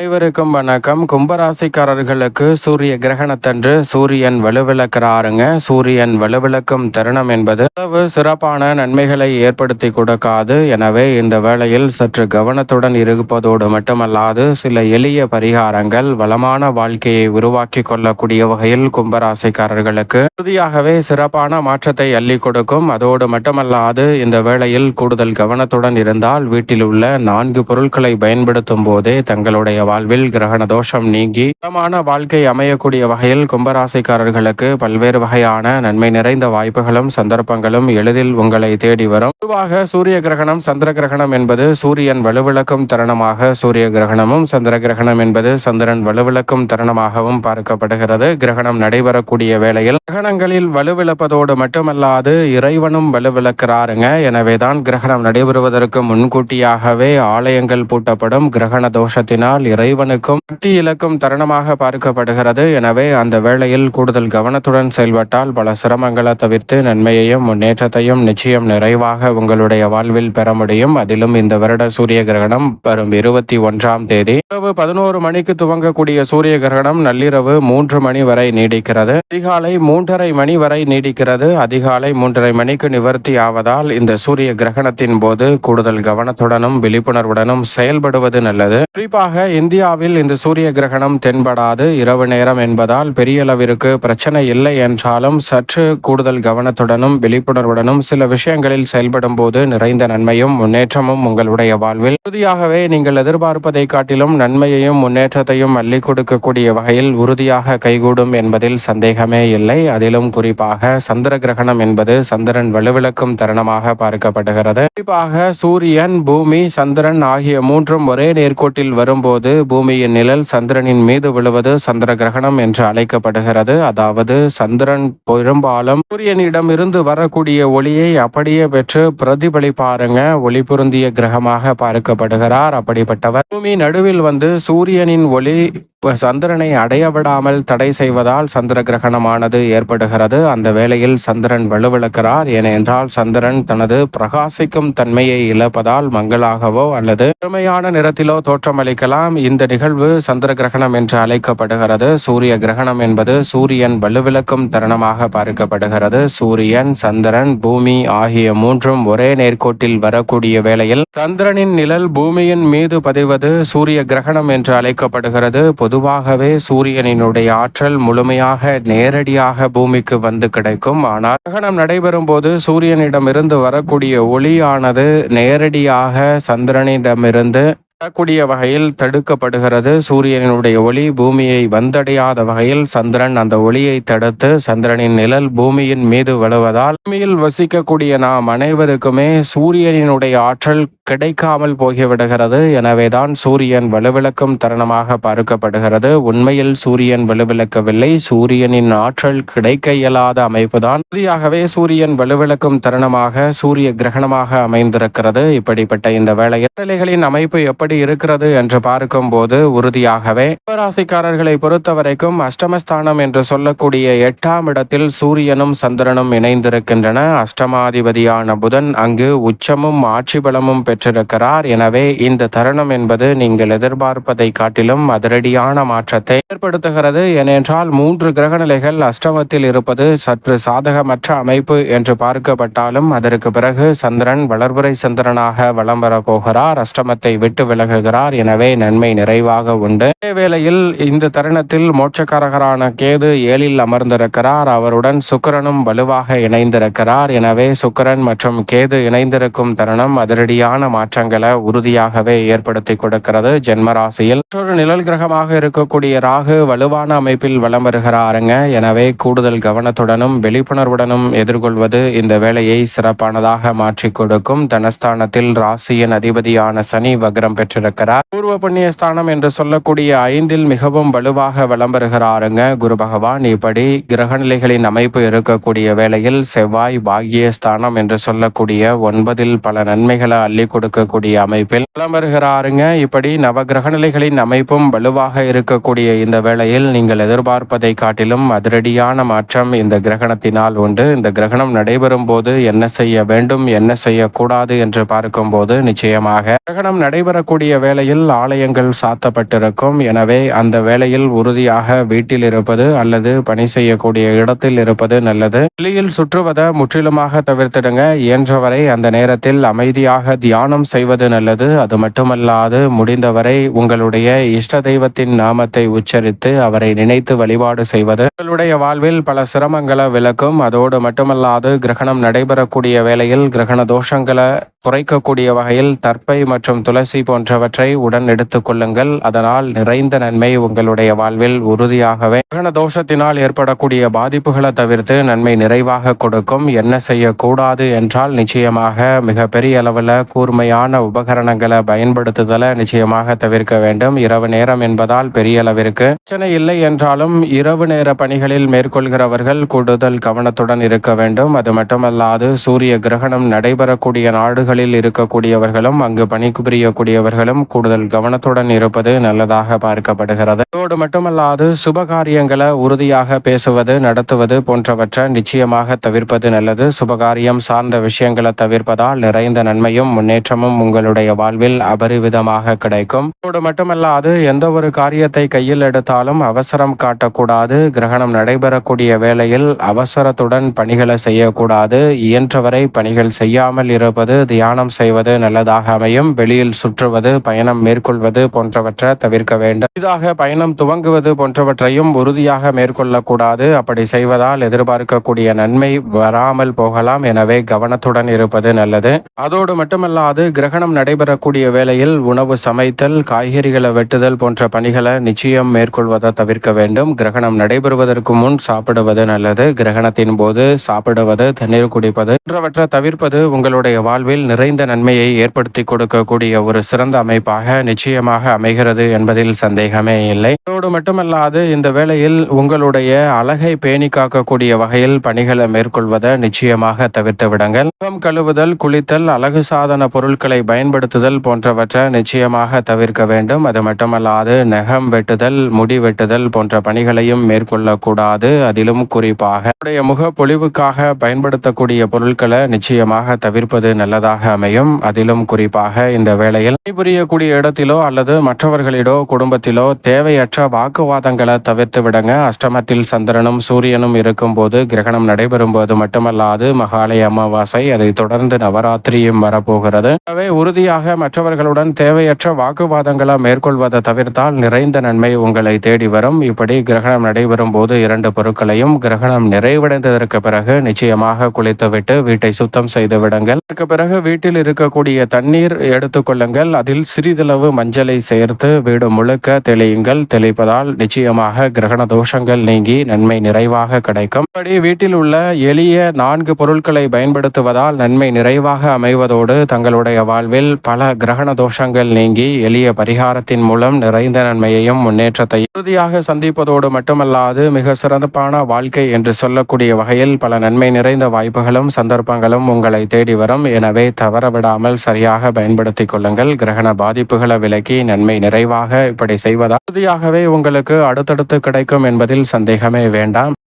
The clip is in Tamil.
அனைவருக்கும் வணக்கம். கும்பராசிக்காரர்களுக்கு சூரிய கிரகணத்தன்று சூரியன் வலுவிளக்கிறாருங்க. சூரியன் வலுவிளக்கும் தருணம் என்பது அளவு சிறப்பான நன்மைகளை ஏற்படுத்தி கொடுக்காது. எனவே இந்த வேளையில் சற்று கவனத்துடன் இருப்பதோடு மட்டுமல்லாது சில எளிய பரிகாரங்கள் வளமான வாழ்க்கையை உருவாக்கி கொள்ளக்கூடிய வகையில் கும்பராசிக்காரர்களுக்கு உறுதியாகவே சிறப்பான மாற்றத்தை அள்ளி கொடுக்கும். அதோடு மட்டுமல்லாது இந்த வேளையில் கூடுதல் கவனத்துடன் இருந்தால் வீட்டில் உள்ள நான்கு பொருட்களை பயன்படுத்தும் போதே தங்களுடைய வாழ்வில் கிரகண தோஷம் நீங்கி சுகமான வாழ்க்கை அமையக்கூடிய வகையில் கும்பராசிக்காரர்களுக்கு பல்வேறு வகையான நன்மை நிறைந்த வாய்ப்புகளும் சந்தர்ப்பங்களும் எளிதில் உங்களை தேடி வரும். பொதுவாக சூரிய கிரகணம் சந்திர கிரகணம் என்பது சூரியன் வலுவிளக்கும் தருணமாக சூரிய கிரகணமும் சந்திர கிரகணம் என்பது சந்திரன் வலுவிளக்கும் தருணமாகவும் பார்க்கப்படுகிறது. கிரகணம் நடைபெறக்கூடிய வேளையில் கிரகணங்களில் வலுவிழப்பதோடு மட்டுமல்லாது இறைவனும் வலுவிளக்கிறாருங்க எனவேதான் கிரகணம் நடைபெறுவதற்கு முன்கூட்டியாகவே ஆலயங்கள் பூட்டப்படும். கிரகண தோஷத்தினால் இறைவனுக்கும் சக்தி இலக்கும் தருணமாக பார்க்கப்படுகிறது. எனவே அந்த வேளையில் கூடுதல் கவனத்துடன் செயல்பட்டால் பல சிரமங்களை தவிர்த்து நன்மையையும் முன்னேற்றத்தையும் நிச்சயம் நிறைவாக உங்களுடைய வாழ்வில் பெற முடியும். அதிலும் இந்த வருட சூரிய கிரகணம் வரும் இருபத்தி ஒன்றாம் தேதி. இரவு பதினோரு மணிக்கு துவங்கக்கூடிய சூரிய கிரகணம் நள்ளிரவு மூன்று மணி வரை நீடிக்கிறது. அதிகாலை மூன்றரை மணி வரை நீடிக்கிறது. அதிகாலை மூன்றரை மணிக்கு நிவர்த்தி ஆவதால் இந்த சூரிய கிரகணத்தின் போது கூடுதல் கவனத்துடனும் விழிப்புணர்வுடனும் செயல்படுவது நல்லது. குறிப்பாக இந்தியாவில் இந்த சூரிய கிரகணம் தென்படாது. இரவு நேரம் என்பதால் பெரிய அளவிற்கு பிரச்சனை இல்லை என்றாலும் சற்று கூடுதல் கவனத்துடனும் விழிப்புணர்வுடனும் சில விஷயங்களில் செயல்படும் போது நிறைந்த நன்மையும் முன்னேற்றமும் உங்களுடைய வாழ்வில். உறுதியாகவே நீங்கள் எதிர்பார்ப்பதை காட்டிலும் நன்மையையும் முன்னேற்றத்தையும் அள்ளி கொடுக்கக்கூடிய வகையில் உறுதியாக கைகூடும் என்பதில் சந்தேகமே இல்லை. அதிலும் குறிப்பாக சந்திர கிரகணம் என்பது சந்திரன் வலுவிளக்கும் தருணமாக பார்க்கப்படுகிறது. குறிப்பாக சூரியன் பூமி சந்திரன் ஆகிய மூன்றும் ஒரே நேர்கோட்டில் வரும்போது பூமியின் நிழல் சந்திரனின் மீது விழுவது சந்திர கிரகணம் என்று அழைக்கப்படுகிறது. அதாவது சந்திரன் பெரும்பாலும் சூரியனிடம் இருந்து வரக்கூடிய ஒளியை அப்படியே பெற்று பிரதிபலிப்பாருங்க. ஒளி பொருந்திய கிரகமாக பார்க்கப்படுகிறார். அப்படிப்பட்டவர். பூமி நடுவில் வந்து சூரியனின் ஒளி சந்திரனை அடைய விடாமல் தடை செய்வதால் சந்திர கிரகணமானது ஏற்படுகிறது. அந்த வேளையில் சந்திரன் வலுவிழக்கிறார். ஏனென்றால் சந்திரன் தனது பிரகாசிக்கும் தன்மையை இழப்பதால் மங்களாகவோ அல்லது பெருமையான நிறத்திலோ தோற்றமளிக்கலாம். இந்த நிகழ்வு சந்திர கிரகணம் என்று அழைக்கப்படுகிறது. சூரிய கிரகணம் என்பது சூரியன் வலுவிழக்கும் தருணமாக பார்க்கப்படுகிறது. சூரியன் சந்திரன் பூமி ஆகிய மூன்றும் ஒரே நேர்கோட்டில் வரக்கூடிய வேளையில் சந்திரனின் நிழல் பூமியின் மீது பதிவது சூரிய கிரகணம் என்று அழைக்கப்படுகிறது. பொதுவாகவே சூரியனினுடைய ஆற்றல் முழுமையாக நேரடியாக பூமிக்கு வந்து கிடைக்கும். ஆனால் கிரகணம் நடைபெறும் போது சூரியனிடமிருந்து வரக்கூடிய ஒளியானது நேரடியாக சந்திரனிடமிருந்து வரக்கூடிய வகையில் தடுக்கப்படுகிறது. சூரியனுடைய ஒளி பூமியை வந்தடையாத வகையில் சந்திரன் அந்த ஒளியை தடுத்து சந்திரனின் நிழல் பூமியின் மீது வழுவதால் பூமியில் வசிக்கக்கூடிய நாம் அனைவருக்குமே சூரியனினுடைய ஆற்றல் கிடைக்காமல் போகிவிடுகிறது. எனவேதான் சூரியன் வலுவிளக்கும் தருணமாக பார்க்கப்படுகிறது. உண்மையில் சூரியன் வலுவிளக்கவில்லை சூரியனின் ஆற்றல் கிடைக்க இயலாத அமைப்புதான். உறுதியாகவே சூரியன் வலுவிளக்கும் தருணமாக சூரிய கிரகணமாக அமைந்திருக்கிறது. இப்படிப்பட்ட இந்த வேளையில் நிலைகளின் அமைப்பு எப்படி இருக்கிறது என்று பார்க்கும்போது உறுதியாகவே ராசிக்காரர்களை பொறுத்தவரைக்கும் அஷ்டமஸ்தானம் என்று சொல்லக்கூடிய எட்டாம் இடத்தில் சூரியனும் சந்திரனும் இணைந்திருக்கின்றன. அஷ்டமாதிபதியான புதன் அங்கு உச்சமும் ஆட்சி பலமும் பெற்றிருக்கிறார். எனவே இந்த தருணம் என்பது நீங்கள் எதிர்பார்ப்பதை காட்டிலும் அதிரடியான மாற்றத்தை ஏற்படுத்துகிறது. ஏனென்றால் மூன்று கிரகநிலைகள் அஷ்டமத்தில் இருப்பது சற்று சாதகமற்ற அமைப்பு என்று பார்க்கப்பட்டாலும் அதற்கு பிறகு சந்திரன் வளர்புரை சந்திரனாக வலம் வரப்போகிறார் அஷ்டமத்தை விட்டு விலகுகிறார். எனவே நன்மை நிறைவாக உண்டு. அதே வேளையில் இந்த தருணத்தில் மோட்சக்காரகரான கேது ஏழில் அமர்ந்திருக்கிறார். அவருடன் சுக்கிரனும் வலுவாக இணைந்திருக்கிறார். எனவே சுக்கிரன் மற்றும் கேது இணைந்திருக்கும் தருணம் அதிரடியான மாற்றங்களை உறுதியாகவே ஏற்படுத்தி கொடுக்கிறது ஜென்ம ராசியில் மற்றொரு நிழல் கிரகமாக இருக்கக்கூடிய ராகு வலுவான அமைப்பில் வலம் வருகிறாருங்க. எனவே கூடுதல் கவனத்துடனும் விழிப்புணர்வுடனும் எதிர்கொள்வது இந்த வேலையை சிறப்பானதாக மாற்றி கொடுக்கும். தனஸ்தானத்தில் ராசியின் அதிபதியான சனி வக்ரம் பெற்றிருக்கிறார். பூர்வ புண்ணிய ஸ்தானம் என்று சொல்லக்கூடிய ஐந்தில் மிகவும் வலுவாக வலம் வருகிறாருங்க. குரு பகவான் இப்படி கிரகநிலைகளின் அமைப்பு இருக்கக்கூடிய வேளையில் செவ்வாய் பாகிய ஸ்தானம் என்று சொல்லக்கூடிய ஒன்பதில் பல நன்மைகளை அள்ளி கொடுக்கக்கூடிய அமைப்பில் வலம் வருகிறாருங்க. இப்படி நவகிரக நிலைகளின் அமைப்பும் வலுவாக இருக்கக்கூடிய இந்த வேளையில் நீங்கள் எதிர்பார்ப்பதை காட்டிலும் அதிரடியான மாற்றம் இந்த கிரகணத்தினால் உண்டு. இந்த கிரகணம் நடைபெறும் போது என்ன செய்ய வேண்டும் என்ன செய்யக்கூடாது என்று பார்க்கும்போது நிச்சயமாக கிரகணம் நடைபெறக்கூடிய வேளையில் ஆலயங்கள் சாத்தப்பட்டிருக்கும். எனவே அந்த வேளையில் உறுதியாக வீட்டில் இருப்பது அல்லது பணி செய்யக்கூடிய இடத்தில் இருப்பது நல்லது. வெளியில் சுற்றுவதை முற்றிலுமாக தவிர்த்திடுங்க. இயன்றவரை அந்த நேரத்தில் அமைதியாக தியானம் செய்வது நல்லது. அது மட்டுமல்லாது முடிந்தவரை உங்களுடைய இஷ்ட தெய்வத்தின் நாமத்தை உச்சரித்து அவரை நினைத்து வழிபாடு செய்வது. உங்களுடைய வாழ்வில் பல சிரமங்களை விளக்கும். அதோடு மட்டுமல்லாது கிரகணம் நடைபெறக்கூடிய வேளையில் கிரகண தோஷங்களை குறைக்கக்கூடிய வகையில் தற்பை மற்றும் துளசி போன்றவற்றை உடன் எடுத்துக் கொள்ளுங்கள். அதனால் நிறைந்த நன்மை உங்களுடைய வாழ்வில் உறுதியாகவே. கிரகண தோஷத்தினால் ஏற்படக்கூடிய பாதிப்புகளை தவிர்த்து நன்மை நிறைவாக கொடுக்கும். என்ன செய்யக்கூடாது என்றால் நிச்சயமாக மிக பெரிய அளவில் கூர்மையான உபகரணங்களை பயன்படுத்துதலை நிச்சயமாக தவிர்க்க வேண்டும். இரவு நேரம் என்பதால் பெரிய அளவிற்கு பிரச்சனை இல்லை என்றாலும் இரவு நேர பணிகளில் மேற்கொள்கிறவர்கள் கூடுதல் கவனத்துடன் இருக்க வேண்டும். அது மட்டுமல்லாது சூரிய கிரகணம் நடைபெறக்கூடிய நாடுகளில் இருக்கக்கூடியவர்களும் அங்கு பணிபுரியக்கூடியவர்களும் கூடுதல் கவனத்துடன் இருப்பது நல்லதாக பார்க்கப்படுகிறது. அதோடு மட்டுமல்லாது சுபகாரியங்களை உறுதியாக பேசுவது நடத்துவது போன்றவற்றை நிச்சயமாக தவிர்ப்பது நல்லது. சுபகாரியம் சார்ந்த விஷயங்களை தவிர்ப்பதால் நிறைந்த நன்மையும் முன்னேற்றமும் உங்களுடைய வாழ்வில் அபரிவிதமாக கிடைக்கும். அதோடு மட்டுமல்லாது எந்த ஒரு காரியத்தை கையில் எடுத்தாலும் அவசரம் காட்டக்கூடாது. கிரகணம் நடைபெறக்கூடிய வேளையில் அவசரத்துடன் பணிகளை செய்யக்கூடாது. இயன்றவரை பணிகள் செய்யாமல் இருப்பது தியானம் செய்வது நல்லதாக அமையும். வெளியில் சுற்றுவது பயணம் மேற்கொள்வது போன்றவற்றை தவிர்க்க வேண்டும். இதாக பயணம் துவங்குவது போன்றவற்றையும் உறுதியாக மேற்கொள்ளக்கூடாது. அப்படி செய்வதால் எதிர்பார்க்கக்கூடிய நன்மை வராமல் போகலாம். எனவே கவனத்துடன் இருப்பது நல்லது. அதோடு மட்டுமல்லாது கிரகணம் நடைபெறக்கூடிய வேளையில் உணவு சமைத்தல் காய்கறிகளை வெட்டுதல் போன்ற பணிகளை நிச்சயம் மேற்கொள்வதை தவிர்க்க வேண்டும். கிரகணம் நடைபெறுவதற்கு முன் சாப்பிடுவது நல்லது. கிரகணத்தின் போது சாப்பிடுவது தண்ணீர் குடிப்பது போன்றவற்றை தவிர்ப்பது உங்களுடைய வாழ்வில் நிறைந்த நன்மையை ஏற்படுத்தி கொடுக்கக்கூடிய ஒரு சிறந்த அமைப்பாக நிச்சயமாக அமைகிறது என்பதில் சந்தேகமே இல்லை. அதோடு மட்டுமல்லாது இந்த வேளையில் உங்களுடைய அழகை பேணி காக்கக்கூடிய வகையில் பணிகளை மேற்கொள்வதை நிச்சயமாக தவிர்த்து விடுங்கள். முகம் கழுவுதல் குளித்தல் அழகு சாதன பொருட்களை பயன்படுத்துதல் போன்றவற்றை நிச்சயமாக தவிர்க்க வேண்டும். அது மட்டுமல்லாது நெகம் வெட்டுதல் முடி வெட்டுதல் போன்ற பணிகளையும் மேற்கொள்ளக்கூடாது. அதிலும் குறிப்பாக உடைய முகப்பொழிவுக்காக பயன்படுத்தக்கூடிய பொருட்களை நிச்சயமாக தவிர்ப்பது நல்லதாக அமையும். அதிலும் குறிப்பாக இந்த வேளையில் பணிபுரியக்கூடிய இடத்திலோ அல்லது மற்றவர்களிடோ குடும்பத்திலோ தேவையற்ற வாக்குவாதங்களை தவிர்த்து விடுங்க. அஷ்டமத்தில் சந்திரனும் சூரியனும் இருக்கும்போது கிரகணம் நடைபெறும் போது மட்டுமல்லாது மகாலய அமாவாசை அதைத் தொடர்ந்து நவராத்திரியும் வரப்போகிறது. எனவே உறுதியாக மற்றவர்களுடன் தேவையற்ற வாக்குவாதங்களை மேற்கொள்வதை தவிர்த்தால் நிறைந்த நன்மை உங்களை தேடி வரும். இப்படி கிரகணம் நடைபெறும் போது இரண்டு பொருட்களையும் கிரகணம் நிறைவடைந்ததற்கு பிறகு நிச்சயமாக குளித்துவிட்டு வீட்டை சுத்தம் செய்து விடுங்கள். அதற்கு பிறகு வீட்டில் இருக்கக்கூடிய தண்ணீர் எடுத்துக்கொள்ளுங்கள் அதில் சிறிதளவு மஞ்சளை சேர்த்து வீடு முழுக்க தெளியுங்கள். தெளிப்பதால் நிச்சயமாக கிரகண தோஷங்கள் நீங்கி நன்மை நிறைவாக கிடைக்கும். இப்படி வீட்டில் உள்ள எளிய நான்கு பொருட்களை பயன்படுத்துவதால் நன்மை நிறைவாக அமைவதோடு தங்களுடைய வாழ்வில் பல கிரகண தோஷங்கள் நீங்கி எளிய பரிகாரத்தின் மூலம் நிறைந்த நன்மையையும் முன்னேற்றத்தை உறுதியாக சந்திப்பதோடு மட்டுமல்லாது மிக சிறந்தப்பான வாழ்க்கை என்று சொல்லக்கூடிய வகையில் பல நன்மை நிறைந்த வாய்ப்புகளும் சந்தர்ப்பங்களும் உங்களை தேடி வரும். எனவே தவறவிடாமல் சரியாக பயன்படுத்திக் கொள்ளுங்கள். கிரகண பாதிப்புகளை விலக்கி நன்மை நிறைவாக இப்படி செய்வதால் உறுதியாகவே உங்களுக்கு அடுத்தடுத்து கிடைக்கும் என்பதில் சந்தேகமே வேண்டாம்.